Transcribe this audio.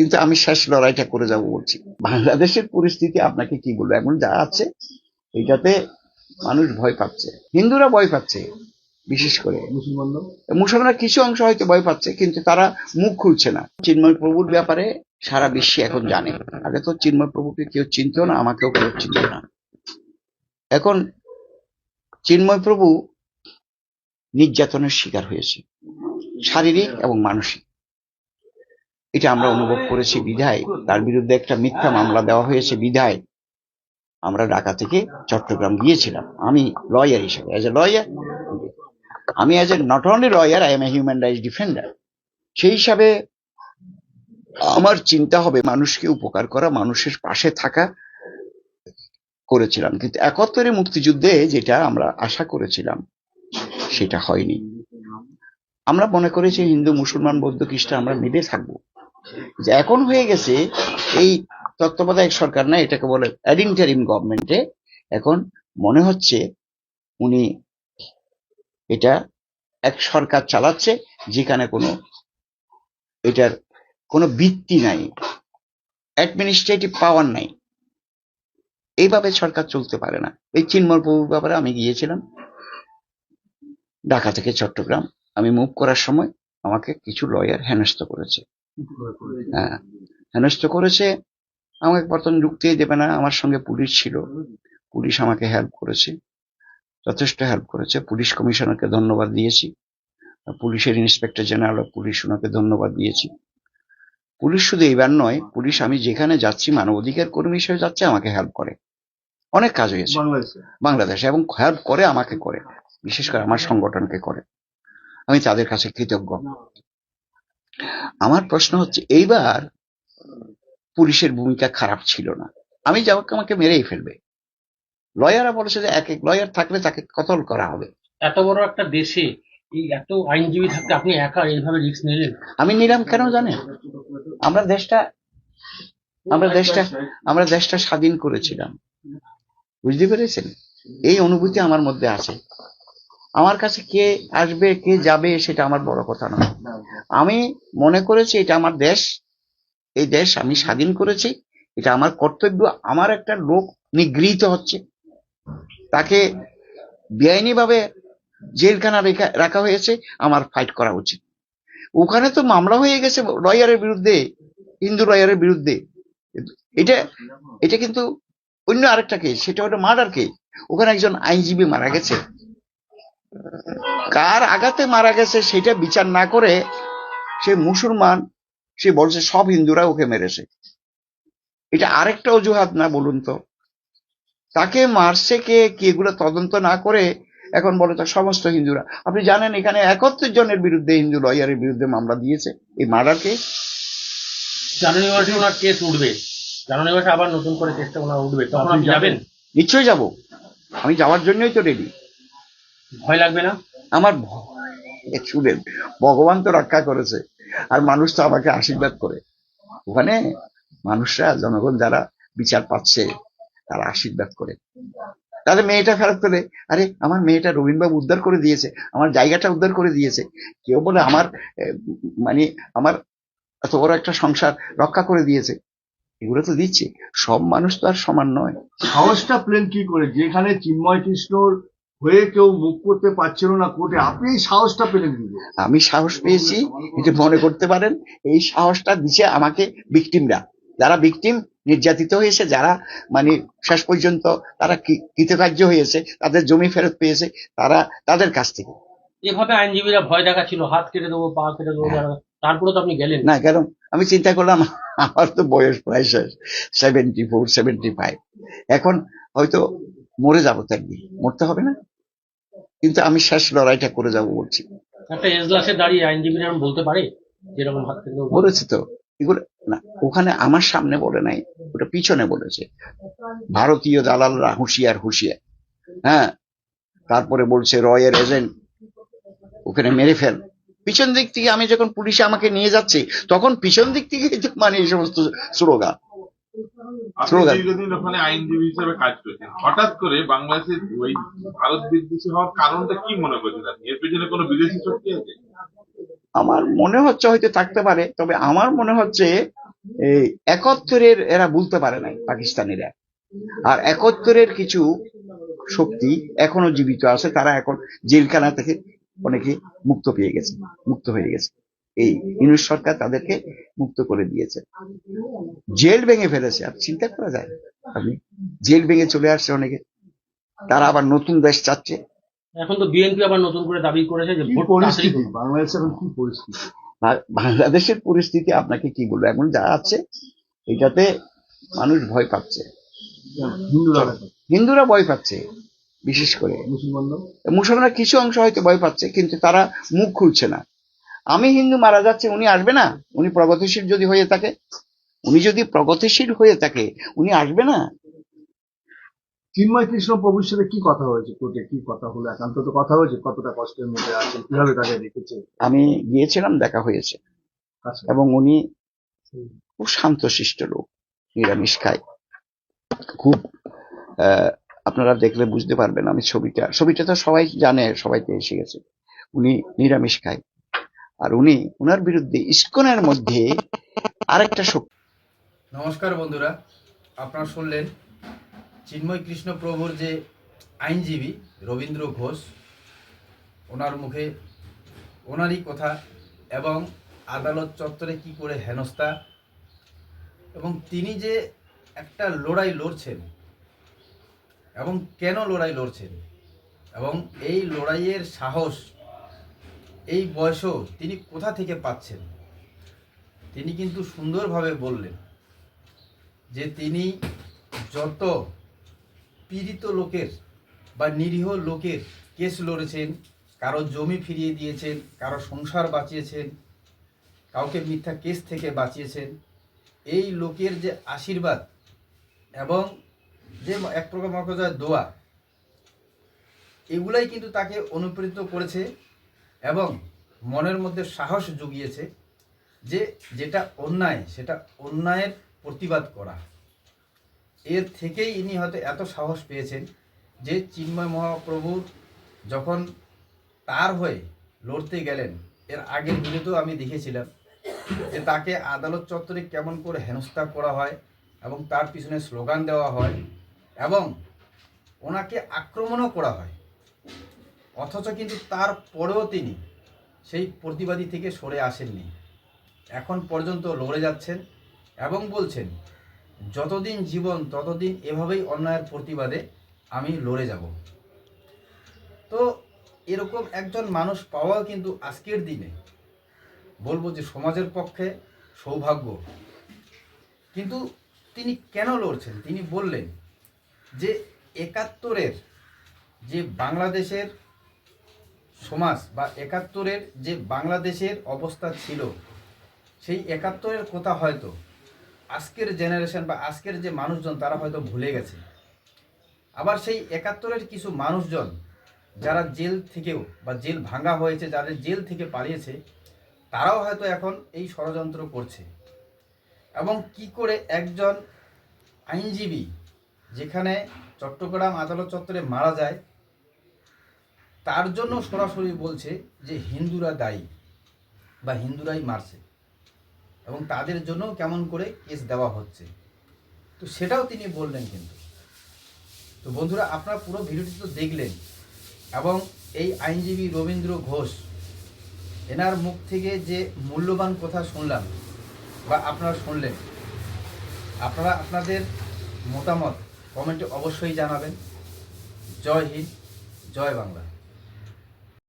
কিন্তু আমি শেষ লড়াইটা করে যাব বলছি। বাংলাদেশের পরিস্থিতি আপনাকে কি বলব? এখন যা আছে এটাতে মানুষ ভয় পাচ্ছে। হিন্দুরা ভয় পাচ্ছে বিশেষ করে। মুসলমানরা মুসলমানরা কিছু অংশ হয়তো ভয় পাচ্ছে কিন্তু তারা মুখ খুলছে না। চিন্ময় প্রভুর ব্যাপারে সারা বিশ্বে এখন জানে। আগে তো চিন্ময় প্রভুকে কেউ চিনত না আমাকেও কেউ চিনত না। এখন চিন্ময় প্রভু নির্যাতনের শিকার হয়েছে শারীরিক এবং মানসিক। এটা আমরা অনুভব করেছি বিধায় তার বিরুদ্ধে একটা মিথ্যা মামলা দেওয়া হয়েছে বিধায় আমরা ঢাকা থেকে চট্টগ্রাম গিয়েছিলাম। আমি লয়ার হিসেবে অ্যাজ এ লয়ার আমি as a not only lawyer I am a human rights defender সেই হিসাবে আমার চিন্তা হবে মানুষকে উপকার করা, মানুষের পাশে থাকা করেছিলাম। কিন্তু একাত্তরে মুক্তিযুদ্ধে যেটা আমরা আশা করেছিলাম, সেটা হয়নি। আমরা মনে করেছি হিন্দু, মুসলমান, বৌদ্ধ, খ্রিস্টান, আমরা মিলে থাকব। এখন হয়ে গেছে এই তত্ত্বাবধায়ক সরকার না, এটাকে বলে অ্যাডিন্টারিম গভর্নমেন্টে এখন মনে হচ্ছে উনি এটা এক সরকার চালাচ্ছে যেখানে কোনো এটার কোনো ভিত্তি নাই অ্যাডমিনিস্ট্রেটিভ পাওয়ার নাই। এইভাবে সরকার চলতে পারে না। এই চিন্ময় প্রভুর ব্যাপারে আমি গিয়েছিলাম, ঢাকা থেকে চট্টগ্রাম। আমি মুভ করার সময় আমাকে কিছু লয়ার হেনস্থ করেছে। হ্যাঁ। হেনস্থ করেছে আমাকে প্রথম ঢুকতেই দেবে না আমার সঙ্গে পুলিশ ছিল। পুলিশ আমাকে হেল্প করেছে যথেষ্ট হেল্প করেছে। পুলিশ কমিশনারকে ধন্যবাদ দিয়েছি। পুলিশের ইন্সপেক্টর জেনারেল পুলিশ ওনাকে ধন্যবাদ দিয়েছি। পুলিশ শুধু এইবার নয় পুলিশ আমি যেখানে যাচ্ছি মানবাধিকার কর্মী হিসেবে যাচ্ছে আমাকে হেল্প করে। অনেক কাজ হয়েছে। বাংলাদেশে? বাংলাদেশে এবং হেল্প করে আমাকে করে। বিশেষ করে আমার সংগঠনকে করে। আমি তাদের কাছে কৃতজ্ঞ। আমার প্রশ্ন হচ্ছে এইবার পুলিশের ভূমিকা খারাপ ছিল না। আমি যাওয়াকে আমাকে মেরেই ফেলবে। লয়াররা বলেছে যে এক এক লয়ার থাকলে তাকে কতল করা হবে। এত বড় একটা দেশে এই এত আইনজীবী থাকতে আপনি একা এইভাবে রিস্ক নিলেন? আমি নিলাম কেন জানেন? আমরা দেশটা আমরা দেশটা আমরা দেশটা স্বাধীন করেছিলাম। বুঝতে পেরেছেন? এই অনুভূতি আমার মধ্যে আছে। আমার কাছে কে আসবে, কে যাবে সেটা আমার বড় কথা নয়। আমি মনে করেছি এটা আমার দেশ, এই দেশ আমি স্বাধীন করেছি, এটা আমার কর্তব্য, আমার একটা লোক নিগৃহীত হচ্ছে। তাকে বেআইনিভাবে জেলখানা রেখা- রাখা হয়েছে, আমার ফাইট করা উচিত। ওখানে তো মামলা হয়ে গেছে লয়ারের বিরুদ্ধে হিন্দু লয়ারের বিরুদ্ধে। এটা এটা কিন্তু অন্য আরেকটা কেস সেটা হলো মার্ডার কেস ওখানে একজন আইনজীবী মারা গেছে। কার আঘাতে মারা গেছে সেটা বিচার না করে সে মুসলমান সে বলছে সব হিন্দুরা ওকে মেরেছে। এটা আরেকটা অজুহাত না বলুন তো? তাকে মারছে কে? কি এগুলো তদন্ত না করে এখন বলে তো সমস্ত হিন্দুরা। আপনি জানেন এখানে একাত্তর জনের বিরুদ্ধে হিন্দু লয়ারের বিরুদ্ধে মামলা দিয়েছে। এই মার্ডার কেস জানুয়ারি মাসে ওনার কেস উঠবে। জানুয়ারি মাসে আবার নতুন করে কেসটা ওনার উঠবে। তখন আপনি যাবেন? নিশ্চয়ই যাব। আমি যাওয়ার জন্যই তো রেডি ভয় লাগবে না? আমার শুনেন ভগবান তো রক্ষা করেছে। আর মানুষ তো আমাকে আশীর্বাদ করে। ওখানে মানুষরা জনগণ যারা বিচার পাচ্ছে তারা আশীর্বাদ করে। তাহলে মেয়েটা ফেরত করে আরে আমার মেয়েটা রবীন্দ্রবাবু উদ্ধার করে দিয়েছে আমার জায়গাটা উদ্ধার করে দিয়েছে। কেউ বলে আমার মানে আমার এত বড় একটা সংসার রক্ষা করে দিয়েছে। এগুলো তো দিচ্ছে। সব মানুষ তো আর সমান নয়। সাহসটা প্লেন কি করে? যেখানে চিন্ময় কৃষ্ণর হয়ে কেউ মুখ করতে পারছিল না কোর্টে আপনি এই সাহসটা পেলেন আমি সাহস পেয়েছি এটা মনে করতে পারেন এই সাহসটা দিছে আমাকে ভিকটিমরা যারা ভিকটিম নির্যাতিত হয়েছে যারা মানে শেষ পর্যন্ত তারা কৃতকার্য হয়েছে তাদের জমি ফেরত পেয়েছে তারা তাদের কাছ থেকে। এভাবে আইনজীবীরা ভয় দেখাচ্ছিল হাত কেটে দেবো পা কেটে দেবো তারপরে তো আপনি গেলেন। না কারণ আমি চিন্তা করলাম আমার তো বয়স প্রায় শেষ সেভেন্টি ফোর সেভেন্টি ফাইভ এখন হয়তো মরে যাব তো একদিন মরতে হবে না? কিন্তু আমি শেষ লড়াইটা করে যাব বলছি। একটা এজলাসে দাঁড়িয়ে আইনজীবীরা বলতে পারে? যেরকম হাত কেটে দেবো বলেছে তো। এগুলো না ওখানে আমার সামনে বলে নাই ওটা পিছনে বলেছে। ভারতীয় দালালরা হুঁশিয়ার হুঁশিয়ার। হ্যাঁ তারপরে বলছে রয়ের এজেন্ট ওখানে মেরে ফেল। পিছন দিক থেকে আমি যখন পুলিশে আমাকে নিয়ে যাচ্ছি তখন পিছন দিক থেকে মানে এই সমস্ত স্লোগান। আপনি দীর্ঘদিন ওখানে আইনজীবী হিসেবে কাজ করেছেন। হঠাৎ করে বাংলাদেশের ওই ভারত বিদ্বেষী হওয়ার কারণটা কি মনে করছেন আপনি? এর পেছনে কোনো বিদেশি শক্তি আছে? আমার মনে হচ্ছে হয়তো থাকতে পারে তবে আমার মনে হচ্ছে এই একাত্তরের এরা বলতে পারে নাই পাকিস্তানিরা। আর একাত্তরের কিছু শক্তি এখনও জীবিত আছে তারা এখন জেলখানা থেকে অনেকে মুক্ত পেয়ে গেছে মুক্ত হয়ে গেছে। এই ইউনিট সরকার তাদেরকে মুক্ত করে দিয়েছে। জেল ভেঙে ফেলেছে আর চিন্তা করা যায়? আপনি জেল ভেঙে চলে আসছে অনেকে। তারা আবার নতুন দেশ চাচ্ছে। এখন তো বিএনপি আবার নতুন করে দাবি করেছে যে ভোট পরিস্থিতি? বাংলাদেশের এখন কি পরিস্থিতি? বাংলাদেশের পরিস্থিতি আপনাকে কি বলব? এখন যা আছে এটাতে মানুষ ভয় পাচ্ছে। হিন্দুরা হিন্দুরা ভয় পাচ্ছে বিশেষ করে। মুসলমানরা? মুসলমানরা কিছু অংশ হয়তো ভয় পাচ্ছে কিন্তু তারা মুখ খুলছে না। আমি হিন্দু মারা যাচ্ছে উনি আসবে না? উনি প্রগতিশীল যদি হয়ে থাকে? উনি যদি প্রগতিশীল হয়ে থাকে উনি আসবে না? চিন্ময় কৃষ্ণ প্রভুর সাথে কি কথা হয়েছে? কোর্টে কি কথা হলো? একান্ত তো কথা হয়েছে কতটা কষ্টের মধ্যে আছে কীভাবে তাকে রেখেছে আমি গিয়েছিলাম দেখা হয়েছে। আচ্ছা। এবং উনি খুব শান্তশিষ্ট লোক নিরামিষ খায়। খুব আহ, আপনারা দেখলে বুঝতে পারবেন আমি ছবিটা ছবিটা তো সবাই জানে সবাইতে এসে গেছে। উনি নিরামিষ খায়। আর উনি ওনার বিরুদ্ধে ইস্কনের মধ্যে আরেকটা শক্তি। নমস্কার বন্ধুরা, আপনারা শুনলেন চিন্ময় কৃষ্ণ প্রভুর যে আইনজীবী রবীন্দ্র ঘোষ, ওনার মুখে ওনারই কথা এবং আদালত চত্বরে কি করে হেনস্থা এবং তিনি যে একটা লড়াই লড়ছেন এবং কেন লড়াই লড়ছেন এবং এই লড়াইয়ের সাহস এই বয়সও তিনি কোথা থেকে পাচ্ছেন? তিনি কিন্তু সুন্দরভাবে বললেন যে তিনি যত পীড়িত লোকের বা নিরীহ লোকের কেস লড়েছেন, কারও জমি ফিরিয়ে দিয়েছেন, কারও সংসার বাঁচিয়েছেন, কাউকে মিথ্যা কেস থেকে বাঁচিয়েছেন, এই লোকের যে আশীর্বাদ এবং যে এক প্রকার দোয়া, এগুলাই কিন্তু তাকে অনুপ্রেরিত করেছে। এবং মনের মধ্যে সাহস জুগিয়েছে যে যেটা অন্যায়, সেটা অন্যায়ের প্রতিবাদ করা। এর থেকেই ইনি হয়তো এত সাহস পেয়েছেন যে চিন্ময় মহাপ্রভুর যখন তার হয়ে লড়তে গেলেন, এর আগের ভিডিওতেও আমি দেখেছিলাম যে তাকে আদালত চত্বরে কেমন করে হেনস্থা করা হয় এবং তার পিছনে স্লোগান দেওয়া হয় এবং ওনাকে আক্রমণও করা হয়। অথচ কিন্তু তারপরেও তিনি সেই প্রতিবাদী থেকে সরে আসেননি। এখন পর্যন্ত লড়ে যাচ্ছেন এবং বলছেন, যতদিন জীবন, ততদিন এভাবেই অন্যায়ের প্রতিবাদে আমি লড়ে যাব। তো এরকম একজন মানুষ পাওয়াও কিন্তু আজকের দিনে। বলব যে সমাজের পক্ষে সৌভাগ্য। কিন্তু তিনি কেন লড়ছেন? তিনি বললেন যে একাত্তরের যে বাংলাদেশের সমাজ বা একাত্তরের যে বাংলাদেশের অবস্থা ছিল, সেই একাত্তরের কথা হয়তো আজকের জেনারেশন বা আজকের যে মানুষজন, তারা হয়তো ভুলে গেছে। আবার সেই একাত্তরের কিছু মানুষজন, যারা জেল থেকেও বা জেল ভাঙা হয়েছে, যাদের জেল থেকে পালিয়েছে, তারাও হয়তো এখন এই ষড়যন্ত্র করছে। এবং কি করে একজন আইনজীবী, যেখানে চট্টগ্রাম আদালত চত্বরে মারা যায় তার জন্য সরাসরি বলছে যে হিন্দুরা দায়ী বা হিন্দুরাই মারছে এবং তাদের জন্য কেমন করে কেস দেওয়া হচ্ছে। তো সেটাও তিনি বললেন কিন্তু। তো বন্ধুরা, আপনারা পুরো ভিডিওটি তো দেখলেন এবং এই আইনজীবী রবীন্দ্র ঘোষ, এনার মুখ থেকে যে মূল্যবান কথা শুনলাম বা আপনারা শুনলেন, আপনারা আপনাদের মতামত কমেন্টে অবশ্যই জানাবেন। জয় হিন্দ, জয় বাংলা।